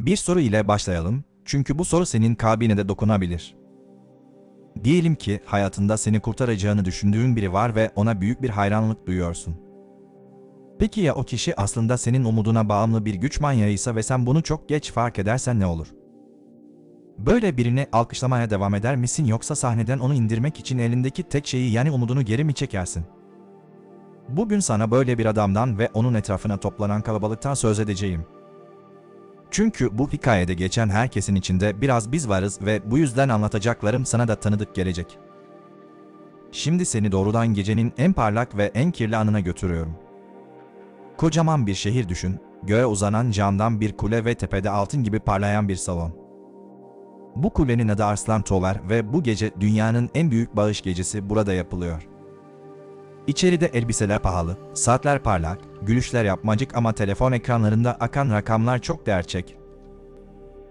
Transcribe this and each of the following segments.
Bir soru ile başlayalım, çünkü bu soru senin kalbine de dokunabilir. Diyelim ki hayatında seni kurtaracağını düşündüğün biri var ve ona büyük bir hayranlık duyuyorsun. Peki ya o kişi aslında senin umuduna bağımlı bir güç manyağıysa ve sen bunu çok geç fark edersen ne olur? Böyle birini alkışlamaya devam eder misin yoksa sahneden onu indirmek için elindeki tek şeyi yani umudunu geri mi çekersin? Bugün sana böyle bir adamdan ve onun etrafına toplanan kalabalıktan söz edeceğim. Çünkü bu hikayede geçen herkesin içinde biraz biz varız ve bu yüzden anlatacaklarım sana da tanıdık gelecek. Şimdi seni doğrudan gecenin en parlak ve en kirli anına götürüyorum. Kocaman bir şehir düşün, göğe uzanan camdan bir kule ve tepede altın gibi parlayan bir salon. Bu kulenin adı Arslan Tower ve bu gece dünyanın en büyük bağış gecesi burada yapılıyor. İçeride elbiseler pahalı, saatler parlak, gülüşler yapmacık ama telefon ekranlarında akan rakamlar çok gerçek.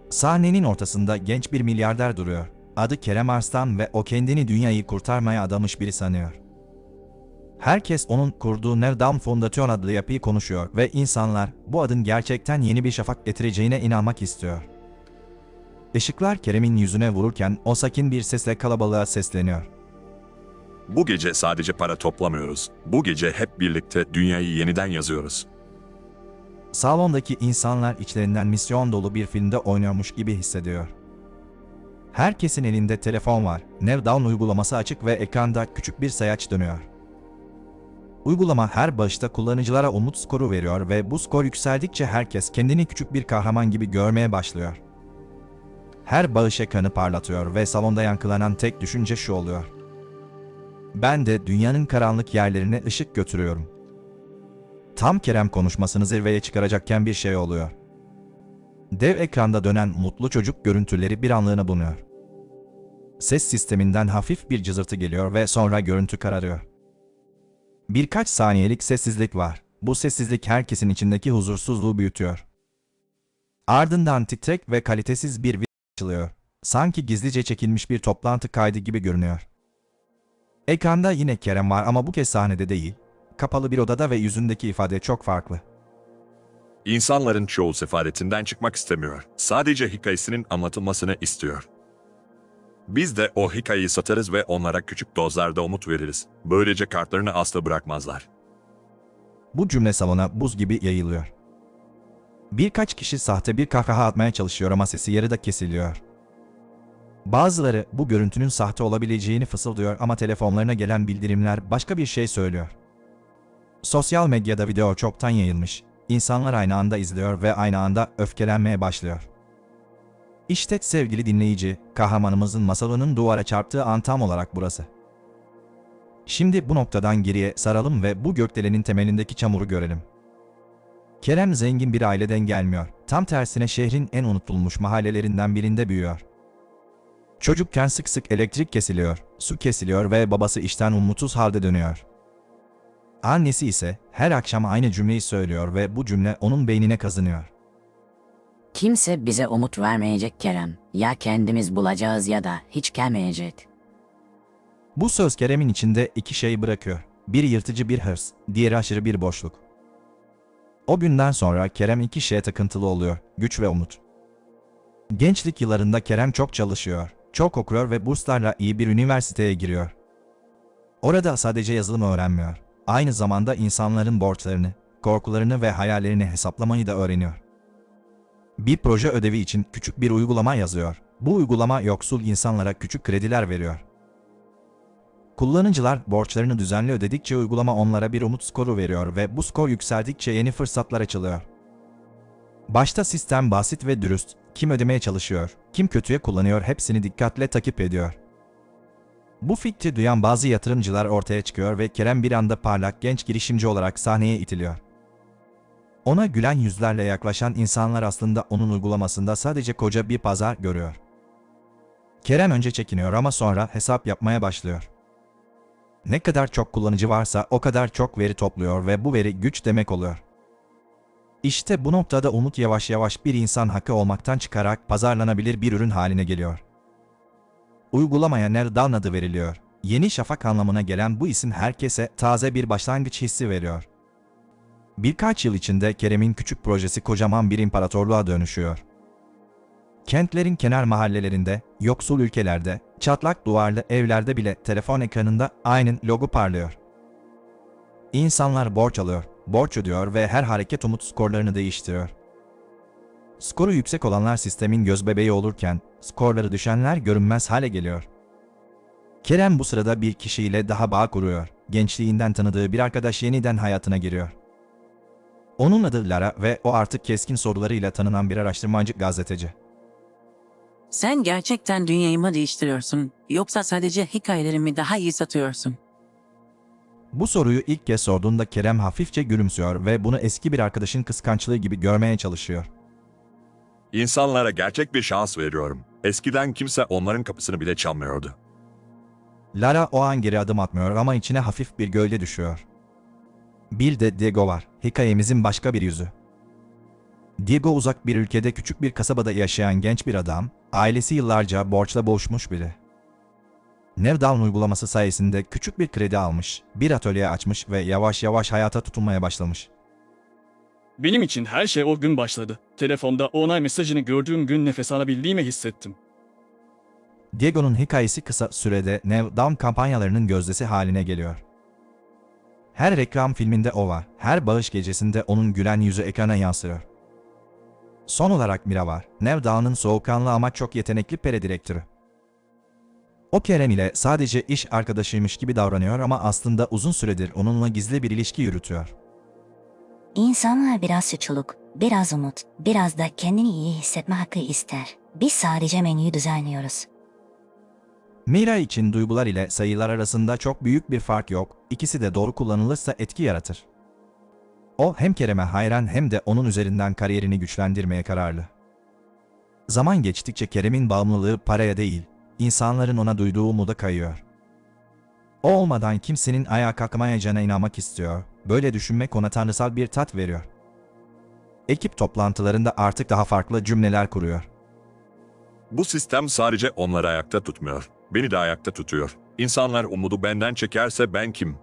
Sahnenin ortasında genç bir milyarder duruyor. Adı Kerem Arslan ve o kendini dünyayı kurtarmaya adamış biri sanıyor. Herkes onun kurduğu Nevdam Fondasyon adlı yapıyı konuşuyor ve insanlar bu adın gerçekten yeni bir şafak getireceğine inanmak istiyor. Işıklar Kerem'in yüzüne vururken o sakin bir sesle kalabalığa sesleniyor. Bu gece sadece para toplamıyoruz. Bu gece hep birlikte dünyayı yeniden yazıyoruz. Salondaki insanlar içlerinden misyon dolu bir filmde oynuyormuş gibi hissediyor. Herkesin elinde telefon var. Nevdown uygulaması açık ve ekranda küçük bir sayaç dönüyor. Uygulama her başta kullanıcılara umut skoru veriyor ve bu skor yükseldikçe herkes kendini küçük bir kahraman gibi görmeye başlıyor. Her bağış ekranı parlatıyor ve salonda yankılanan tek düşünce şu oluyor. Ben de dünyanın karanlık yerlerine ışık götürüyorum. Tam Kerem konuşmasını zirveye çıkaracakken bir şey oluyor. Dev ekranda dönen mutlu çocuk görüntüleri bir anlığına bulunuyor. Ses sisteminden hafif bir cızırtı geliyor ve sonra görüntü kararıyor. Birkaç saniyelik sessizlik var. Bu sessizlik herkesin içindeki huzursuzluğu büyütüyor. Ardından titrek ve kalitesiz bir video açılıyor. Sanki gizlice çekilmiş bir toplantı kaydı gibi görünüyor. Ekranda yine Kerem var ama bu kez sahnede değil. Kapalı bir odada ve yüzündeki ifade çok farklı. İnsanların çoğu sefaletinden çıkmak istemiyor. Sadece hikayesinin anlatılmasını istiyor. Biz de o hikayeyi satarız ve onlara küçük dozlarda umut veririz. Böylece kartlarını asla bırakmazlar. Bu cümle salona buz gibi yayılıyor. Birkaç kişi sahte bir kahkaha atmaya çalışıyor ama sesi yarıda kesiliyor. Bazıları bu görüntünün sahte olabileceğini fısıldıyor ama telefonlarına gelen bildirimler başka bir şey söylüyor. Sosyal medyada video çoktan yayılmış. İnsanlar aynı anda izliyor ve aynı anda öfkelenmeye başlıyor. İşte sevgili dinleyici, kahramanımızın masalının duvara çarptığı an tam olarak burası. Şimdi bu noktadan geriye saralım ve bu gökdelenin temelindeki çamuru görelim. Kerem zengin bir aileden gelmiyor. Tam tersine şehrin en unutulmuş mahallelerinden birinde büyüyor. Çocukken sık sık elektrik kesiliyor, su kesiliyor ve babası işten umutsuz halde dönüyor. Annesi ise her akşam aynı cümleyi söylüyor ve bu cümle onun beynine kazınıyor. Kimse bize umut vermeyecek Kerem. Ya kendimiz bulacağız ya da hiç gelmeyecek. Bu söz Kerem'in içinde iki şey bırakıyor. Biri yırtıcı bir hırs, diğeri aşırı bir boşluk. O günden sonra Kerem iki şeye takıntılı oluyor, güç ve umut. Gençlik yıllarında Kerem çok çalışıyor, çok okuyor ve burslarla iyi bir üniversiteye giriyor. Orada sadece yazılım öğrenmiyor. Aynı zamanda insanların borçlarını, korkularını ve hayallerini hesaplamayı da öğreniyor. Bir proje ödevi için küçük bir uygulama yazıyor. Bu uygulama yoksul insanlara küçük krediler veriyor. Kullanıcılar borçlarını düzenli ödedikçe uygulama onlara bir umut skoru veriyor ve bu skor yükseldikçe yeni fırsatlar açılıyor. Başta sistem basit ve dürüst, kim ödemeye çalışıyor, kim kötüye kullanıyor hepsini dikkatle takip ediyor. Bu fikri duyan bazı yatırımcılar ortaya çıkıyor ve Kerem bir anda parlak genç girişimci olarak sahneye itiliyor. Ona gülen yüzlerle yaklaşan insanlar aslında onun uygulamasında sadece koca bir pazar görüyor. Kerem önce çekiniyor ama sonra hesap yapmaya başlıyor. Ne kadar çok kullanıcı varsa o kadar çok veri topluyor ve bu veri güç demek oluyor. İşte bu noktada umut yavaş yavaş bir insan hakkı olmaktan çıkarak pazarlanabilir bir ürün haline geliyor. Uygulamaya Nerdan adı veriliyor. Yeni şafak anlamına gelen bu isim herkese taze bir başlangıç hissi veriyor. Birkaç yıl içinde Kerem'in küçük projesi kocaman bir imparatorluğa dönüşüyor. Kentlerin kenar mahallelerinde, yoksul ülkelerde, çatlak duvarlı evlerde bile telefon ekranında aynen logo parlıyor. İnsanlar borç alıyor, borç ödüyor ve her hareket umut skorlarını değiştiriyor. Skoru yüksek olanlar sistemin gözbebeği olurken, skorları düşenler görünmez hale geliyor. Kerem bu sırada bir kişiyle daha bağ kuruyor. Gençliğinden tanıdığı bir arkadaş yeniden hayatına giriyor. Onun adı Lara ve o artık keskin sorularıyla tanınan bir araştırmacı gazeteci. Sen gerçekten dünyayı mı değiştiriyorsun yoksa sadece hikayelerimi daha iyi satıyorsun? Bu soruyu ilk kez sorduğunda Kerem hafifçe gülümsüyor ve bunu eski bir arkadaşın kıskançlığı gibi görmeye çalışıyor. İnsanlara gerçek bir şans veriyorum. Eskiden kimse onların kapısını bile çalmıyordu. Lara o an geri adım atmıyor ama içine hafif bir gölge düşüyor. Bir de Diego var, hikayemizin başka bir yüzü. Diego uzak bir ülkede küçük bir kasabada yaşayan genç bir adam, ailesi yıllarca borçla boğuşmuş biri. Nevdown uygulaması sayesinde küçük bir kredi almış, bir atölye açmış ve yavaş yavaş hayata tutunmaya başlamış. Benim için her şey o gün başladı. Telefonda onay mesajını gördüğüm gün nefes alabildiğimi hissettim. Diego'nun hikayesi kısa sürede Nevdown kampanyalarının gözdesi haline geliyor. Her reklam filminde o var, her bağış gecesinde onun gülen yüzü ekrana yansıyor. Son olarak Mira var, Nevdown'un soğukkanlı ama çok yetenekli pere direktörü. O Kerem ile sadece iş arkadaşıymış gibi davranıyor ama aslında uzun süredir onunla gizli bir ilişki yürütüyor. İnsanlar biraz suçluluk, biraz umut, biraz da kendini iyi hissetme hakkı ister. Biz sadece menüyü düzenliyoruz. Mira için duygular ile sayılar arasında çok büyük bir fark yok, ikisi de doğru kullanılırsa etki yaratır. O hem Kerem'e hayran hem de onun üzerinden kariyerini güçlendirmeye kararlı. Zaman geçtikçe Kerem'in bağımlılığı paraya değil, insanların ona duyduğu umuda kayıyor. O olmadan kimsenin ayağa kalkamayacağına inanmak istiyor, böyle düşünmek ona tanrısal bir tat veriyor. Ekip toplantılarında artık daha farklı cümleler kuruyor. Bu sistem sadece onları ayakta tutmuyor. Beni de ayakta tutuyor. İnsanlar umudu benden çekerse ben kim?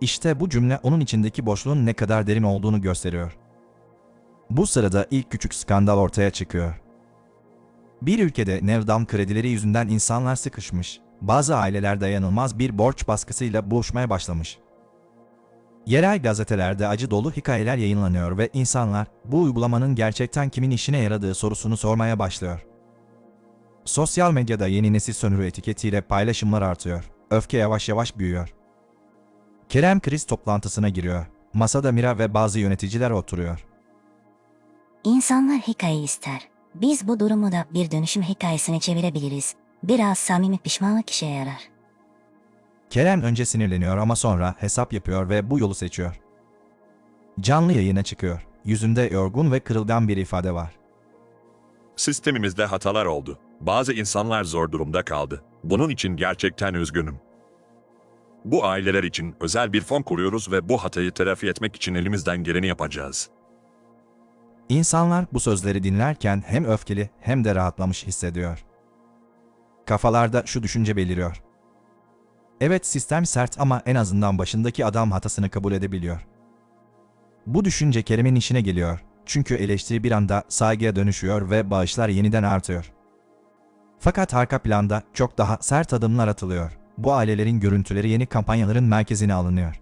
İşte bu cümle onun içindeki boşluğun ne kadar derin olduğunu gösteriyor. Bu sırada ilk küçük skandal ortaya çıkıyor. Bir ülkede Nevdam kredileri yüzünden insanlar sıkışmış, bazı aileler dayanılmaz bir borç baskısıyla boğuşmaya başlamış. Yerel gazetelerde acı dolu hikayeler yayınlanıyor ve insanlar bu uygulamanın gerçekten kimin işine yaradığı sorusunu sormaya başlıyor. Sosyal medyada yeni nesil sömürü etiketiyle paylaşımlar artıyor. Öfke yavaş yavaş büyüyor. Kerem kriz toplantısına giriyor. Masada Mira ve bazı yöneticiler oturuyor. İnsanlar hikaye ister. Biz bu durumu da bir dönüşüm hikayesine çevirebiliriz. Biraz samimi pişmanlık işe yarar. Kerem önce sinirleniyor ama sonra hesap yapıyor ve bu yolu seçiyor. Canlı yayına çıkıyor. Yüzünde yorgun ve kırılgan bir ifade var. Sistemimizde hatalar oldu. Bazı insanlar zor durumda kaldı. Bunun için gerçekten üzgünüm. Bu aileler için özel bir fon kuruyoruz ve bu hatayı telafi etmek için elimizden geleni yapacağız. İnsanlar bu sözleri dinlerken hem öfkeli hem de rahatlamış hissediyor. Kafalarda şu düşünce beliriyor. Evet sistem sert ama en azından başındaki adam hatasını kabul edebiliyor. Bu düşünce Kerem'in işine geliyor. Çünkü eleştiri bir anda saygıya dönüşüyor ve bağışlar yeniden artıyor. Fakat arka planda çok daha sert adımlar atılıyor. Bu ailelerin görüntüleri yeni kampanyaların merkezine alınıyor.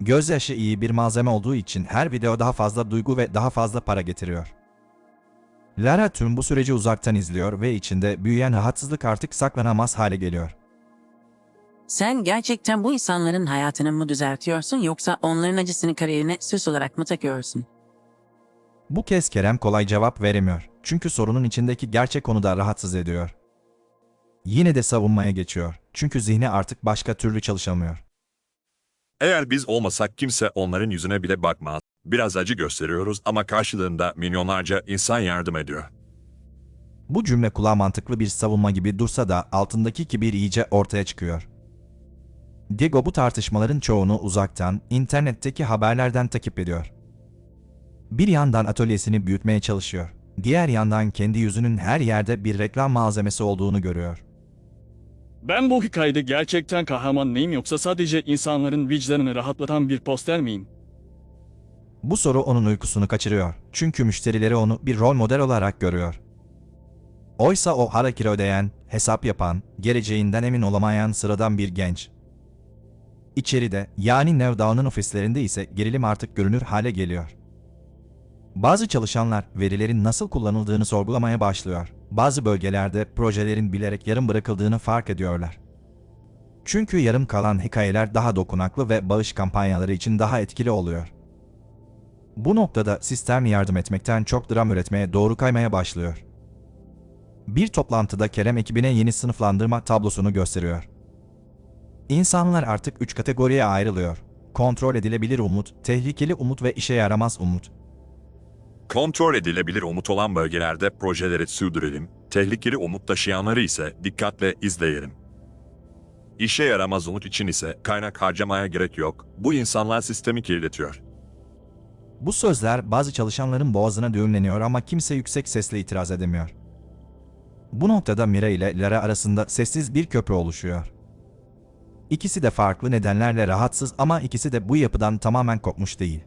Gözyaşı iyi bir malzeme olduğu için her video daha fazla duygu ve daha fazla para getiriyor. Lara tüm bu süreci uzaktan izliyor ve içinde büyüyen rahatsızlık artık saklanamaz hale geliyor. Sen gerçekten bu insanların hayatını mı düzeltiyorsun yoksa onların acısını kariyerine süs olarak mı takıyorsun? Bu kez Kerem kolay cevap veremiyor. Çünkü sorunun içindeki gerçek konuda rahatsız ediyor. Yine de savunmaya geçiyor. Çünkü zihni artık başka türlü çalışamıyor. Eğer biz olmasak kimse onların yüzüne bile bakmaz. Biraz acı gösteriyoruz ama karşılığında milyonlarca insan yardım ediyor. Bu cümle kulağa mantıklı bir savunma gibi dursa da altındaki kibir iyice ortaya çıkıyor. Diego bu tartışmaların çoğunu uzaktan, internetteki haberlerden takip ediyor. Bir yandan atölyesini büyütmeye çalışıyor. Diğer yandan kendi yüzünün her yerde bir reklam malzemesi olduğunu görüyor. Ben bu hikayede gerçekten kahraman mıyım yoksa sadece insanların vicdanını rahatlatan bir poster miyim? Bu soru onun uykusunu kaçırıyor. Çünkü müşterileri onu bir rol model olarak görüyor. Oysa o harakiri ödeyen, hesap yapan, geleceğinden emin olamayan sıradan bir genç. İçeride, yani Nevda'nın ofislerinde ise gerilim artık görünür hale geliyor. Bazı çalışanlar verilerin nasıl kullanıldığını sorgulamaya başlıyor. Bazı bölgelerde projelerin bilerek yarım bırakıldığını fark ediyorlar. Çünkü yarım kalan hikayeler daha dokunaklı ve bağış kampanyaları için daha etkili oluyor. Bu noktada sistem yardım etmekten çok dram üretmeye doğru kaymaya başlıyor. Bir toplantıda Kerem ekibine yeni sınıflandırma tablosunu gösteriyor. İnsanlar artık üç kategoriye ayrılıyor. Kontrol edilebilir umut, tehlikeli umut ve işe yaramaz umut. Kontrol edilebilir umut olan bölgelerde projeleri sürdürelim, tehlikeli umut taşıyanları ise dikkatle izleyelim. İşe yaramaz umut için ise kaynak harcamaya gerek yok. Bu insanlar sistemi kirletiyor. Bu sözler bazı çalışanların boğazına düğümleniyor ama kimse yüksek sesle itiraz edemiyor. Bu noktada Mira ile Lara arasında sessiz bir köprü oluşuyor. İkisi de farklı nedenlerle rahatsız ama ikisi de bu yapıdan tamamen kopmuş değil.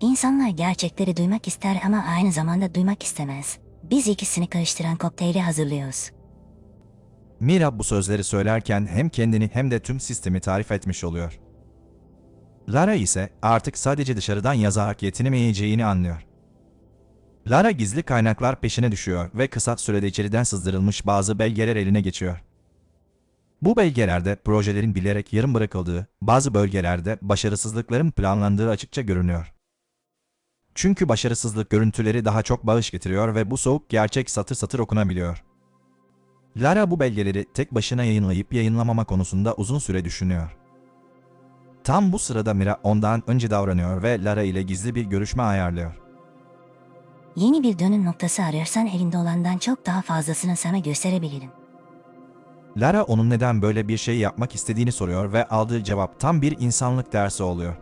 İnsanlar gerçekleri duymak ister ama aynı zamanda duymak istemez. Biz ikisini karıştıran kokteyli hazırlıyoruz. Mira bu sözleri söylerken hem kendini hem de tüm sistemi tarif etmiş oluyor. Lara ise artık sadece dışarıdan yazarak yetinemeyeceğini anlıyor. Lara gizli kaynaklar peşine düşüyor ve kısa sürede içeriden sızdırılmış bazı belgeler eline geçiyor. Bu belgelerde projelerin bilerek yarım bırakıldığı, bazı bölgelerde başarısızlıkların planlandığı açıkça görünüyor. Çünkü başarısızlık görüntüleri daha çok bağış getiriyor ve bu soğuk gerçek satır satır okunabiliyor. Lara bu belgeleri tek başına yayınlayıp yayınlamama konusunda uzun süre düşünüyor. Tam bu sırada Mira ondan önce davranıyor ve Lara ile gizli bir görüşme ayarlıyor. Yeni bir dönüm noktası arıyorsan elinde olandan çok daha fazlasını sana gösterebilirim. Lara onun neden böyle bir şey yapmak istediğini soruyor ve aldığı cevap tam bir insanlık dersi oluyor.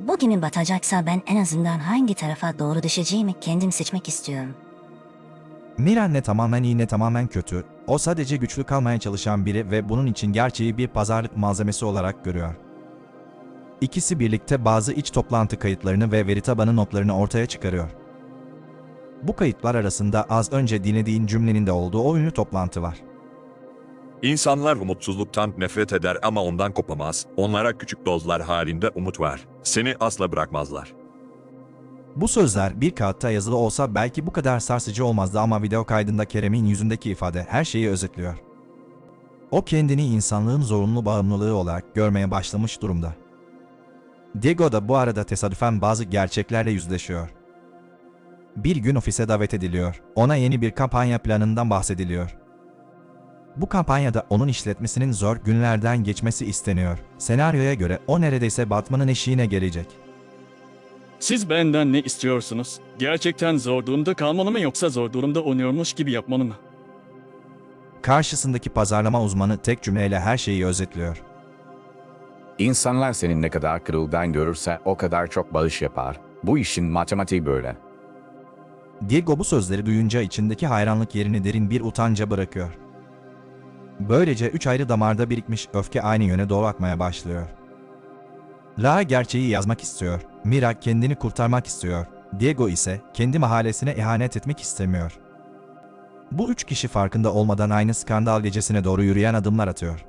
Bu gemi batacaksa ben en azından hangi tarafa doğru düşeceğimi kendim seçmek istiyorum. Mira ne tamamen iyi ne tamamen kötü, o sadece güçlü kalmaya çalışan biri ve bunun için gerçeği bir pazarlık malzemesi olarak görüyor. İkisi birlikte bazı iç toplantı kayıtlarını ve veri tabanı notlarını ortaya çıkarıyor. Bu kayıtlar arasında az önce dinlediğin cümlenin de olduğu o ünlü toplantı var. İnsanlar umutsuzluktan nefret eder ama ondan kopamaz. Onlara küçük dozlar halinde umut ver. Seni asla bırakmazlar. Bu sözler bir kağıtta yazılı olsa belki bu kadar sarsıcı olmazdı ama video kaydında Kerem'in yüzündeki ifade her şeyi özetliyor. O kendini insanlığın zorunlu bağımlılığı olarak görmeye başlamış durumda. Diego da bu arada tesadüfen bazı gerçeklerle yüzleşiyor. Bir gün ofise davet ediliyor. Ona yeni bir kampanya planından bahsediliyor. Bu kampanyada onun işletmesinin zor günlerden geçmesi isteniyor. Senaryoya göre o neredeyse Batman'ın eşiğine gelecek. Siz benden ne istiyorsunuz? Gerçekten zor durumda kalmalı mı yoksa zor durumda oynuyormuş gibi yapmalı mı? Karşısındaki pazarlama uzmanı tek cümleyle her şeyi özetliyor. İnsanlar senin ne kadar kırılgan görürse o kadar çok bağış yapar. Bu işin matematiği böyle. Diego bu sözleri duyunca içindeki hayranlık yerini derin bir utanca bırakıyor. Böylece üç ayrı damarda birikmiş öfke aynı yöne doğru akmaya başlıyor. La gerçeği yazmak istiyor. Mira kendini kurtarmak istiyor. Diego ise kendi mahallesine ihanet etmek istemiyor. Bu üç kişi farkında olmadan aynı skandal gecesine doğru yürüyen adımlar atıyor.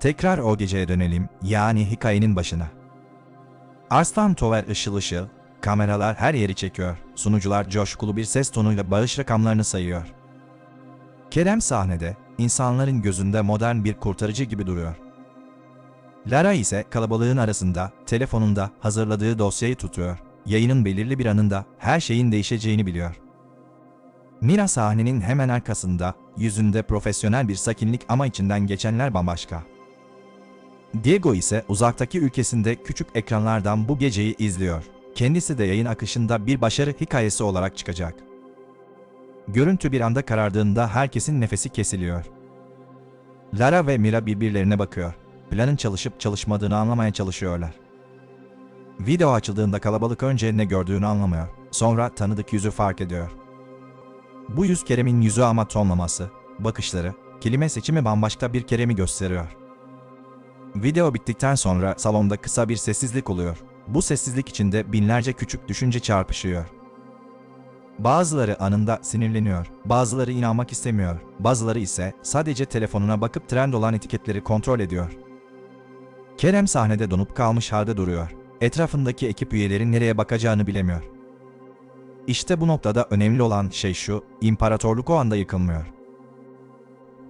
Tekrar o geceye dönelim, yani hikayenin başına. Arslan Tover ışıl ışıl, kameralar her yeri çekiyor. Sunucular coşkulu bir ses tonuyla bağış rakamlarını sayıyor. Kerem sahnede, insanların gözünde modern bir kurtarıcı gibi duruyor. Lara ise kalabalığın arasında, telefonunda hazırladığı dosyayı tutuyor. Yayının belirli bir anında her şeyin değişeceğini biliyor. Mira sahnenin hemen arkasında, yüzünde profesyonel bir sakinlik ama içinden geçenler bambaşka. Diego ise uzaktaki ülkesinde küçük ekranlardan bu geceyi izliyor. Kendisi de yayın akışında bir başarı hikayesi olarak çıkacak. Görüntü bir anda karardığında herkesin nefesi kesiliyor. Lara ve Mira birbirlerine bakıyor. Planın çalışıp çalışmadığını anlamaya çalışıyorlar. Video açıldığında kalabalık önce ne gördüğünü anlamıyor. Sonra tanıdık yüzü fark ediyor. Bu yüz Kerem'in yüzü ama tonlaması, bakışları, kelime seçimi bambaşka bir Kerem'i gösteriyor. Video bittikten sonra salonda kısa bir sessizlik oluyor. Bu sessizlik içinde binlerce küçük düşünce çarpışıyor. Bazıları anında sinirleniyor, bazıları inanmak istemiyor, bazıları ise sadece telefonuna bakıp trend olan etiketleri kontrol ediyor. Kerem sahnede donup kalmış halde duruyor. Etrafındaki ekip üyeleri nereye bakacağını bilemiyor. İşte bu noktada önemli olan şey şu, imparatorluk o anda yıkılmıyor.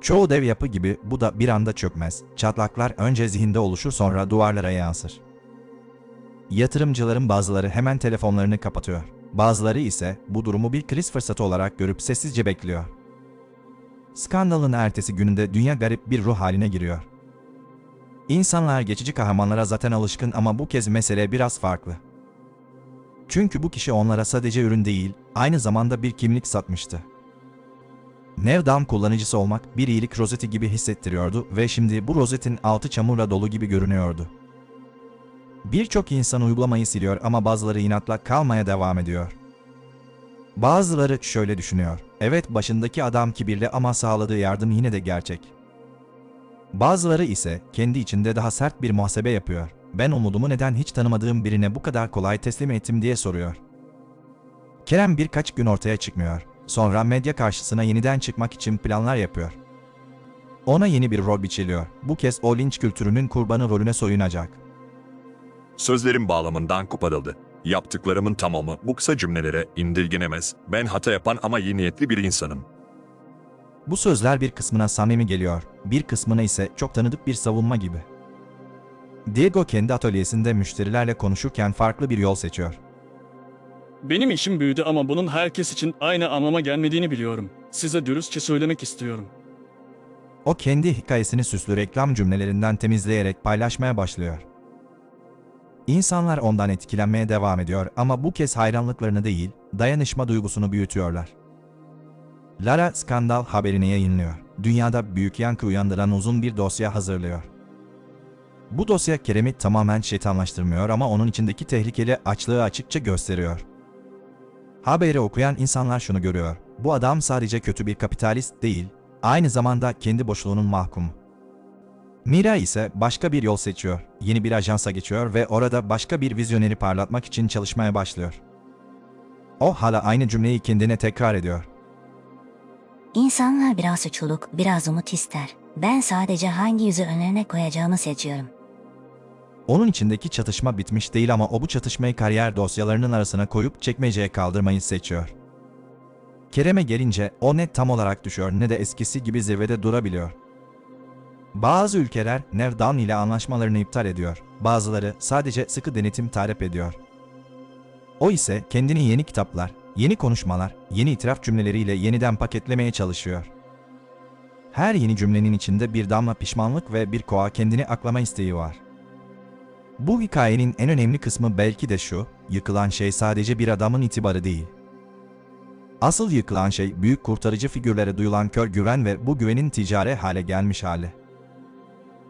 Çoğu dev yapı gibi bu da bir anda çökmez. Çatlaklar önce zihinde oluşur sonra duvarlara yansır. Yatırımcıların bazıları hemen telefonlarını kapatıyor. Bazıları ise bu durumu bir kriz fırsatı olarak görüp sessizce bekliyor. Skandalın ertesi gününde dünya garip bir ruh haline giriyor. İnsanlar geçici kahramanlara zaten alışkın ama bu kez mesele biraz farklı. Çünkü bu kişi onlara sadece ürün değil, aynı zamanda bir kimlik satmıştı. Nevdam kullanıcısı olmak bir iyilik rozeti gibi hissettiriyordu ve şimdi bu rozetin altı çamurla dolu gibi görünüyordu. Birçok insan uygulamayı siliyor ama bazıları inatla kalmaya devam ediyor. Bazıları şöyle düşünüyor. Evet başındaki adam kibirli ama sağladığı yardım yine de gerçek. Bazıları ise kendi içinde daha sert bir muhasebe yapıyor. Ben umudumu neden hiç tanımadığım birine bu kadar kolay teslim ettim diye soruyor. Kerem birkaç gün ortaya çıkmıyor. Sonra medya karşısına yeniden çıkmak için planlar yapıyor. Ona yeni bir rol biçiliyor. Bu kez o linç kültürünün kurbanı rolüne soyunacak. Sözlerim bağlamından koparıldı. Yaptıklarımın tamamı bu kısa cümlelere indirgenemez. Ben hata yapan ama iyi niyetli bir insanım. Bu sözler bir kısmına samimi geliyor, bir kısmına ise çok tanıdık bir savunma gibi. Diego kendi atölyesinde müşterilerle konuşurken farklı bir yol seçiyor. Benim işim büyüdü ama bunun herkes için aynı anlama gelmediğini biliyorum. Size dürüstçe söylemek istiyorum. O kendi hikayesini süslü reklam cümlelerinden temizleyerek paylaşmaya başlıyor. İnsanlar ondan etkilenmeye devam ediyor ama bu kez hayranlıklarını değil, dayanışma duygusunu büyütüyorlar. Lara skandal haberini yayınlıyor. Dünyada büyük yankı uyandıran uzun bir dosya hazırlıyor. Bu dosya Kerem'i tamamen şeytanlaştırmıyor ama onun içindeki tehlikeli açlığı açıkça gösteriyor. Haberi okuyan insanlar şunu görüyor. Bu adam sadece kötü bir kapitalist değil, aynı zamanda kendi boşluğunun mahkumu. Mira ise başka bir yol seçiyor. Yeni bir ajansa geçiyor ve orada başka bir vizyoneri parlatmak için çalışmaya başlıyor. O hala aynı cümleyi kendine tekrar ediyor. İnsanlar biraz suçluluk, biraz umut ister. Ben sadece hangi yüzü önlerine koyacağımı seçiyorum. Onun içindeki çatışma bitmiş değil ama o bu çatışmayı kariyer dosyalarının arasına koyup çekmeceye kaldırmayı seçiyor. Kerem'e gelince o ne tam olarak düşüyor ne de eskisi gibi zirvede durabiliyor. Bazı ülkeler Nevdan ile anlaşmalarını iptal ediyor. Bazıları sadece sıkı denetim talep ediyor. O ise kendini yeni kitaplar, yeni konuşmalar, yeni itiraf cümleleriyle yeniden paketlemeye çalışıyor. Her yeni cümlenin içinde bir damla pişmanlık ve bir koa kendini aklama isteği var. Bu hikayenin en önemli kısmı belki de şu, yıkılan şey sadece bir adamın itibarı değil. Asıl yıkılan şey büyük kurtarıcı figürlere duyulan kör güven ve bu güvenin ticari hale gelmiş hali.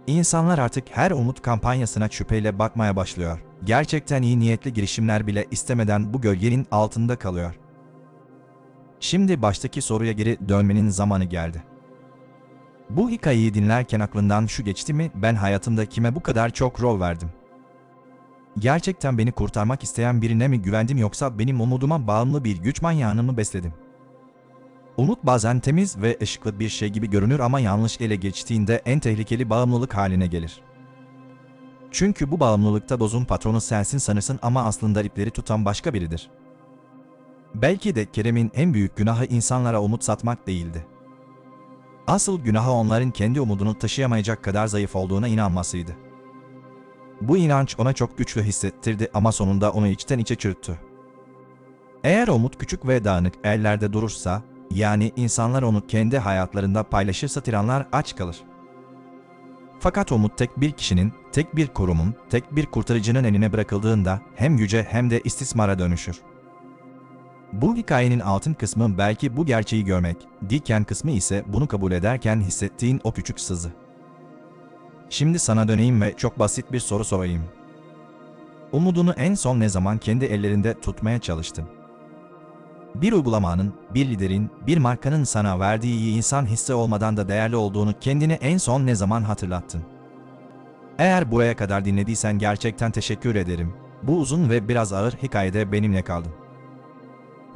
İnsanlar artık her umut kampanyasına şüpheyle bakmaya başlıyor. Gerçekten iyi niyetli girişimler bile istemeden bu gölgenin altında kalıyor. Şimdi baştaki soruya geri dönmenin zamanı geldi. Bu hikayeyi dinlerken aklından şu geçti mi ben hayatımda kime bu kadar çok rol verdim? Gerçekten beni kurtarmak isteyen birine mi güvendim yoksa benim umuduma bağımlı bir güç manyağını mı besledim? Umut bazen temiz ve ışıklı bir şey gibi görünür ama yanlış ele geçtiğinde en tehlikeli bağımlılık haline gelir. Çünkü bu bağımlılıkta dozun patronu sensin sanırsın ama aslında ipleri tutan başka biridir. Belki de Kerem'in en büyük günahı insanlara umut satmak değildi. Asıl günahı onların kendi umudunu taşıyamayacak kadar zayıf olduğuna inanmasıydı. Bu inanç ona çok güçlü hissettirdi ama sonunda onu içten içe çürüttü. Eğer umut küçük ve dağınık ellerde durursa, yani insanlar onu kendi hayatlarında paylaşırsa tiranlar aç kalır. Fakat umut tek bir kişinin, tek bir kurumun, tek bir kurtarıcının eline bırakıldığında hem yüce hem de istismara dönüşür. Bu hikayenin altın kısmı belki bu gerçeği görmek, diken kısmı ise bunu kabul ederken hissettiğin o küçük sızı. Şimdi sana döneyim ve çok basit bir soru sorayım. Umudunu en son ne zaman kendi ellerinde tutmaya çalıştın? Bir uygulamanın, bir liderin, bir markanın sana verdiği iyi insan hissi olmadan da değerli olduğunu kendine en son ne zaman hatırlattın? Eğer buraya kadar dinlediysen gerçekten teşekkür ederim. Bu uzun ve biraz ağır hikayede benimle kaldın.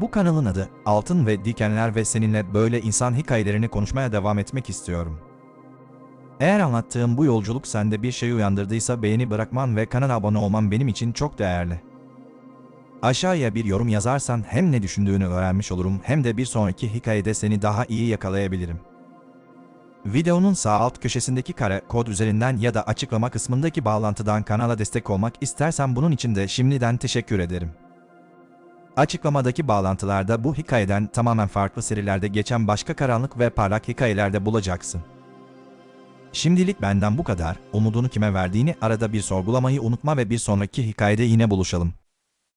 Bu kanalın adı Altın ve Dikenler ve seninle böyle insan hikayelerini konuşmaya devam etmek istiyorum. Eğer anlattığım bu yolculuk sende bir şey uyandırdıysa beğeni bırakman ve kanala abone olman benim için çok değerli. Aşağıya bir yorum yazarsan hem ne düşündüğünü öğrenmiş olurum hem de bir sonraki hikayede seni daha iyi yakalayabilirim. Videonun sağ alt köşesindeki kare kod üzerinden ya da açıklama kısmındaki bağlantıdan kanala destek olmak istersen bunun için de şimdiden teşekkür ederim. Açıklamadaki bağlantılarda bu hikayeden tamamen farklı serilerde geçen başka karanlık ve parlak hikayelerde bulacaksın. Şimdilik benden bu kadar. Umudunu kime verdiğini arada bir sorgulamayı unutma ve bir sonraki hikayede yine buluşalım.